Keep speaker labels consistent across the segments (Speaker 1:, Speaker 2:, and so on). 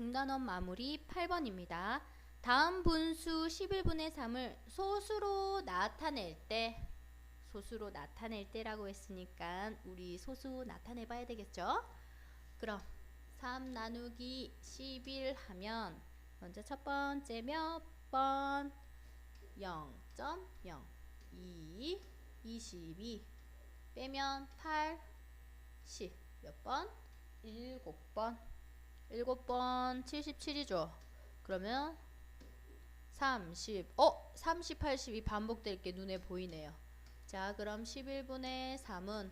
Speaker 1: 중단원 마무리 8번입니다. 다음 분수 11분의 3을 소수로 나타낼 때 소수로 나타낼 때라고 했으니까 우리 소수 나타내 봐야 되겠죠? 그럼 3 나누기 11 하면 먼저 첫 번째 몇 번? 0.0 2 22 빼면 8 10 몇 번? 7번 7번 77이죠. 그러면 30 어? 30, 80이 반복될 게 눈에 보이네요. 자 그럼 11분의 3은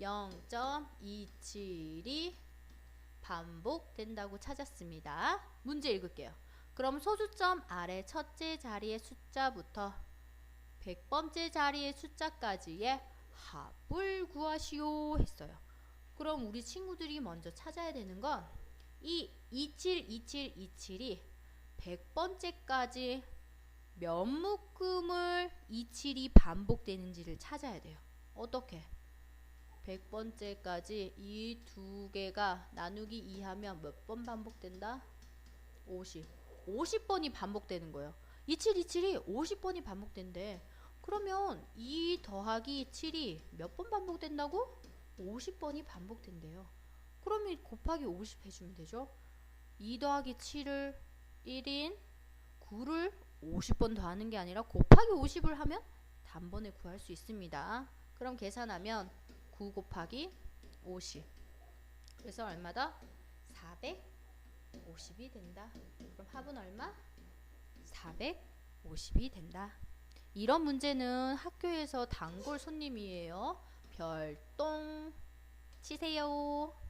Speaker 1: 0.272 반복된다고 찾았습니다. 문제 읽을게요. 그럼 소수점 아래 첫째 자리의 숫자부터 100번째 자리의 숫자까지의 합을 구하시오 했어요. 그럼 우리 친구들이 먼저 찾아야 되는 건 이 272727이 100번째까지 몇 묶음을 27이 반복되는지를 찾아야 돼요. 어떻게? 100번째까지 이 두 개가 나누기 2 하면 몇 번 반복된다? 50. 50번이 반복되는 거예요. 2727이 50번이 반복된대. 그러면 2 더하기 7이 몇 번 반복된다고? 50번이 반복된대요. 그러면 곱하기 50 해주면 되죠. 2 더하기 7을 1인 9를 50번 더하는 게 아니라 곱하기 50을 하면 단번에 구할 수 있습니다. 그럼 계산하면 9 곱하기 50 그래서 얼마다? 450이 된다. 그럼 합은 얼마? 450이 된다. 이런 문제는 학교에서 단골 손님이에요. 별똥 치세요.